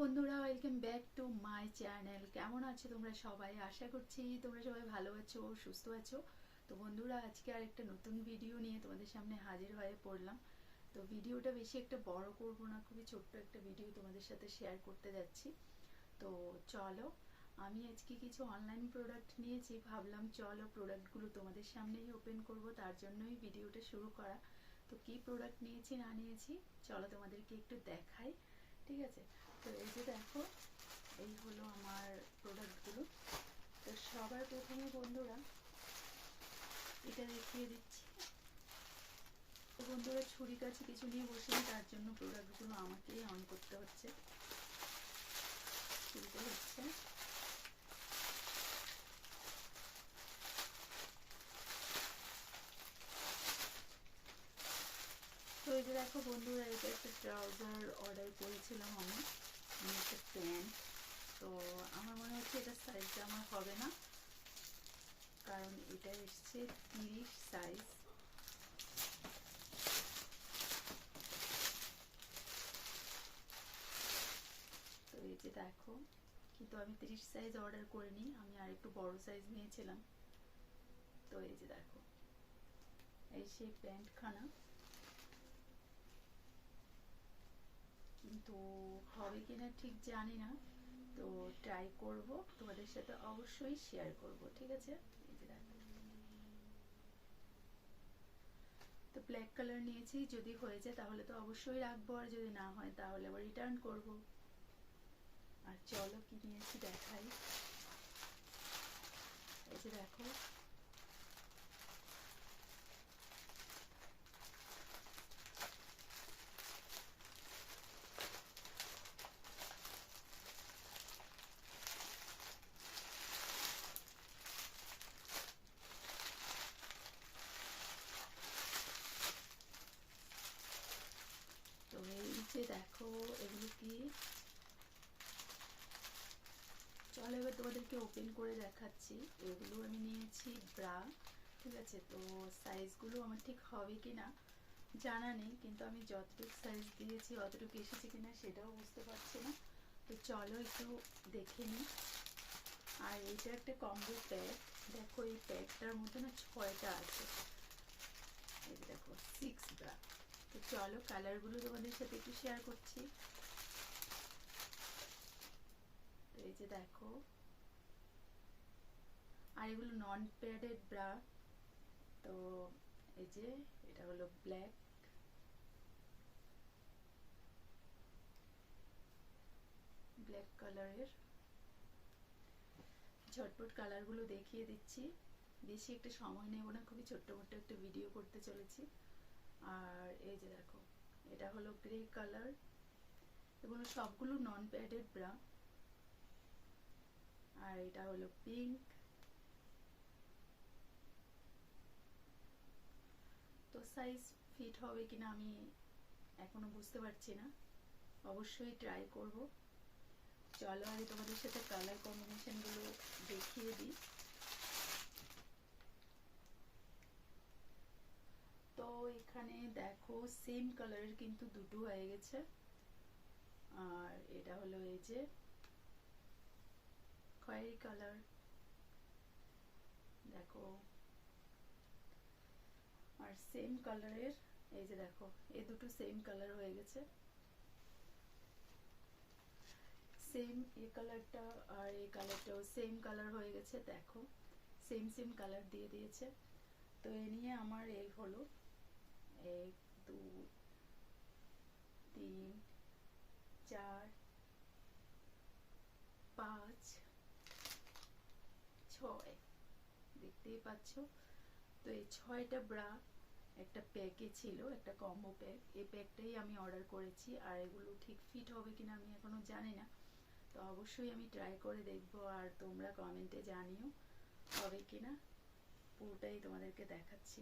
বন্ধুরা welcome back to my channel কেমন আছো তোমরা সবাই? আশা করছি তোমরা সবাই ভালো আছো, সুস্থ আছো। তো বন্ধুরা, আজকে আর একটা নতুন ভিডিও নিয়ে তোমাদের সামনে হাজির হয়ে পড়লাম। তো ভিডিওটা বেশি একটা বড় করব না, খুবই ছোট্ট একটা ভিডিও তোমাদের সাথে শেয়ার করতে যাচ্ছি। তো চলো, আমি আজকে কিছু অনলাইন প্রোডাক্ট নিয়েছি, ভাবলাম চলো প্রোডাক্টগুলো তোমাদের সামনেই ওপেন করব, তার জন্যই ভিডিওটা শুরু করা। তো কি প্রোডাক্ট নিয়েছি, না নিয়েছি, চলো তোমাদেরকে একটু দেখাই। ঠিক আছে? তো এই যে দেখো, এই হলো আমার প্রোডাক্টগুলো তো সবার প্রথমে বন্ধুরা, এটা দেখিয়ে দিচ্ছি। তো বন্ধুরা ছুরি কাছে কিছু নিয়ে বসিনি তার জন্য প্রোডাক্টগুলো আমাকেই অন করতে হচ্ছে। হচ্ছে তো এই যে দেখো বন্ধুরা, এটা একটা ট্রাউজার অর্ডার করেছিলাম আমি। একটা প্যান্ট তো আমার মনে হচ্ছে এটা সাইজটা আমার হবে না। কারণ এটা এসছে তিরিশ সাইজ তো এই যে দেখো, কিন্তু আমি তিরিশ সাইজ অর্ডার করিনি, আমি আর একটু বড় সাইজ নিয়েছিলাম। তো এই যে দেখো, এই সেই প্যান্টখানা কিন্তু হবে কিনা ঠিক জানি না। তো ট্রাই করব, তোমাদের সাথে অবশ্যই শেয়ার করব, ঠিক আছে? তো ব্ল্যাক কালার নিয়েছি, যদি হয়ে যায় তাহলে তো অবশ্যই রাখব, আর যদি না হয় তাহলে আবার রিটার্ন করব। আর চলো কি নিয়েছি দেখাই। এই যে দেখো তো এই যে দেখো এগুলো কি চলো, এবার তোমাদেরকে ওপেন করে দেখাচ্ছি। এগুলো আমি নিয়েছি ব্রা ঠিক আছে? তো সাইজগুলো আমার ঠিক হবে কি না জানা নেই, কিন্তু আমি যতটুকু সাইজ দিয়েছি, অতটুকু এসেছে কিনা সেটাও বুঝতে পারছি না। তো চলো একটু দেখে নিই। আর এইটা একটা কম্বো প্যাক দেখো, এই প্যাকটার মধ্যে না ছয়টা আছে। এই দেখো সিক্স ব্রা তো চলো কালারগুলো তোমাদের সাথে একটু শেয়ার করছি। এই যে দেখো। আর এগুলো নন প্যাডেড ব্রা তো এই যে এটা হলো ব্ল্যাক ব্ল্যাক কালারের ঝটপট কালারগুলো দেখিয়ে দিচ্ছি। বেশি একটা সময় নেব না, খুবই ছোট্ট মোট্ট একটা ভিডিও করতে চলেছি। আর এই যে দেখো, এটা হলো গ্রে কালার এগুলো সবগুলো নন প্যাডেড ব্রা আর এটা হলো পিঙ্ক তো সাইজ ফিট হবে কিনা আমি এখনও বুঝতে পারছি না। অবশ্যই ট্রাই করব। চলো আগে তোমাদের সাথে কালার কম্বিনেশনগুলো দেখিয়ে দিই তো এখানে দেখো সেম কালারের কিন্তু দুটো হয়ে গেছে। আর এটা হলো এই যে খয়েরি কালার দেখো। আর সেম কালারের এই যে দেখো, এই দুটো সেম কালার হয়ে গেছে। সেম এই কালারটা আর এই কালারটাও সেম কালার হয়ে গেছে, দেখো। সেম সেম কালার দিয়ে দিয়েছে। তো এ নিয়ে আমার এই হলো। এক, দুই, তিন, চার, পাঁচ, ছয়। দেখতেই পাচ্ছ? তো এই ছয়টা ব্রা একটা প্যাকে ছিল, একটা কম্বো প্যাক এই প্যাকটাই আমি অর্ডার করেছি, আর এগুলো ঠিক ফিট হবে কিনা আমি এখনও জানি না। তো অবশ্যই আমি ট্রাই করে দেখব, আর তোমরা কমেন্টে জানিও হবে কিনা। পুরোটাই তোমাদেরকে দেখাচ্ছি।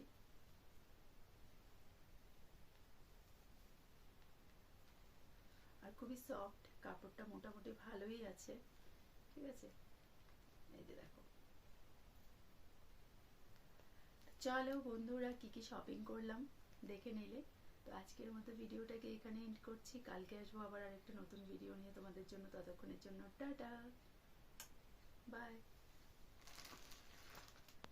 খুবই সফট কাপড়টা মোটামুটি ভালোই আছে, ঠিক আছে? এই যে দেখো। চলো বন্ধুরা, কি কি শপিং করলাম দেখে নিলে। তো আজকের মতো ভিডিওটাকে এখানে এন্ড করছি। কালকে আসব আবার আরেকটা নতুন ভিডিও নিয়ে তোমাদের জন্য, ততক্ষণের জন্য টাটা। বাই